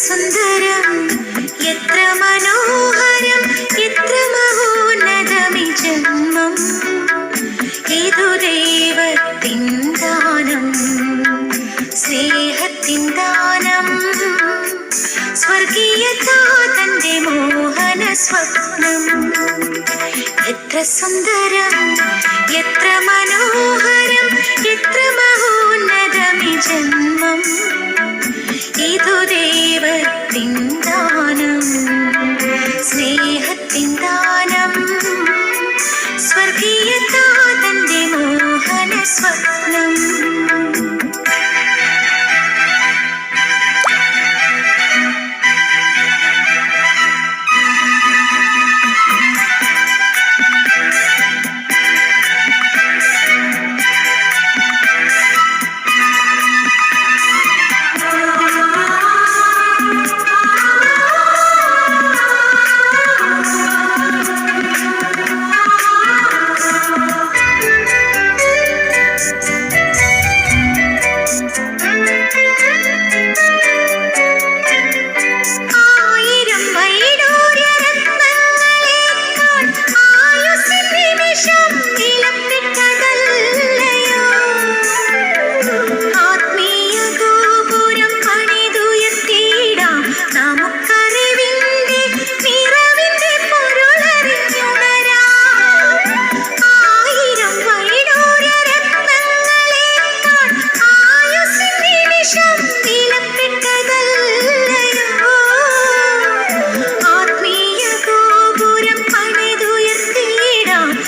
സുന്ദരം എത്ര സ്നേഹത്തിൻ ദാനം മോ സ്വപ്നം എത്ര സുന്ദരം എത്ര മനോഹരം എത്ര മഹോന്നതം ജന്മം. ഇതു ദൈവത്തിൻ ദാനം സ്നേഹത്തിൻ ദാനം. സ്വർഗീയതാതന്റെ മോഹന സ്വപ്നം.